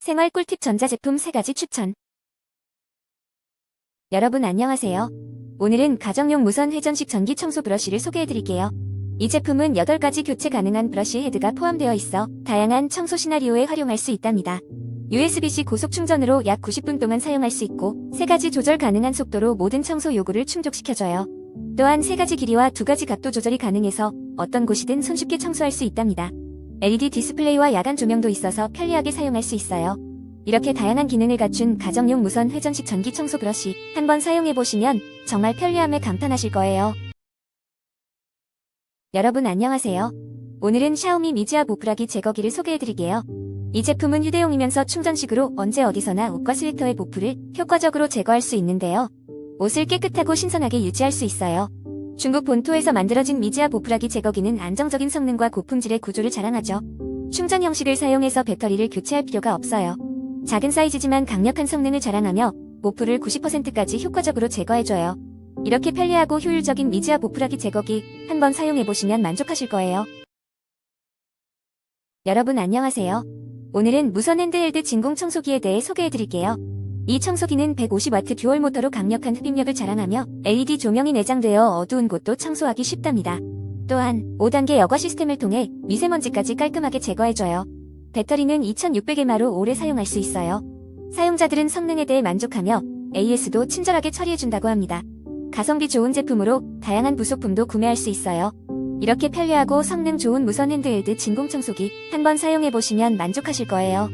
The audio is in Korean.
생활 꿀팁 전자제품 3가지 추천. 여러분 안녕하세요. 오늘은 가정용 무선 회전식 전기 청소 브러쉬를 소개해드릴게요. 이 제품은 8가지 교체 가능한 브러쉬 헤드가 포함되어 있어 다양한 청소 시나리오에 활용할 수 있답니다. USB-C 고속 충전으로 약 90분 동안 사용할 수 있고 3가지 조절 가능한 속도로 모든 청소 요구를 충족시켜줘요. 또한 3가지 길이와 2가지 각도 조절이 가능해서 어떤 곳이든 손쉽게 청소할 수 있답니다. LED 디스플레이와 야간 조명도 있어서 편리하게 사용할 수 있어요. 이렇게 다양한 기능을 갖춘 가정용 무선 회전식 전기 청소 브러쉬 한번 사용해보시면 정말 편리함에 감탄하실 거예요. 여러분 안녕하세요. 오늘은 샤오미 미지압 오프라기 제거기를 소개해드릴게요. 이 제품은 휴대용이면서 충전식으로 언제 어디서나 옷과 스웨터의 보풀을 효과적으로 제거할 수 있는데요. 옷을 깨끗하고 신선하게 유지할 수 있어요. 중국 본토에서 만들어진 미지압 오프라기 제거기는 안정적인 성능과 고품질의 구조를 자랑하죠. 충전 형식을 사용해서 배터리를 교체할 필요가 없어요. 작은 사이즈지만 강력한 성능을 자랑하며 모프를 90%까지 효과적으로 제거해줘요. 이렇게 편리하고 효율적인 미지압 오프라기 제거기 한번 사용해보시면 만족하실 거예요. 여러분 안녕하세요. 오늘은 무선 핸드헬드 진공 청소기에 대해 소개해드릴게요. 이 청소기는 150W 듀얼 모터로 강력한 흡입력을 자랑하며 LED 조명이 내장되어 어두운 곳도 청소하기 쉽답니다. 또한 5단계 여과 시스템을 통해 미세먼지까지 깔끔하게 제거해줘요. 배터리는 2600mAh로 오래 사용할 수 있어요. 사용자들은 성능에 대해 만족하며 AS도 친절하게 처리해준다고 합니다. 가성비 좋은 제품으로 다양한 부속품도 구매할 수 있어요. 이렇게 편리하고 성능 좋은 무선 핸드헬드 진공 청소기 한번 사용해보시면 만족하실 거예요.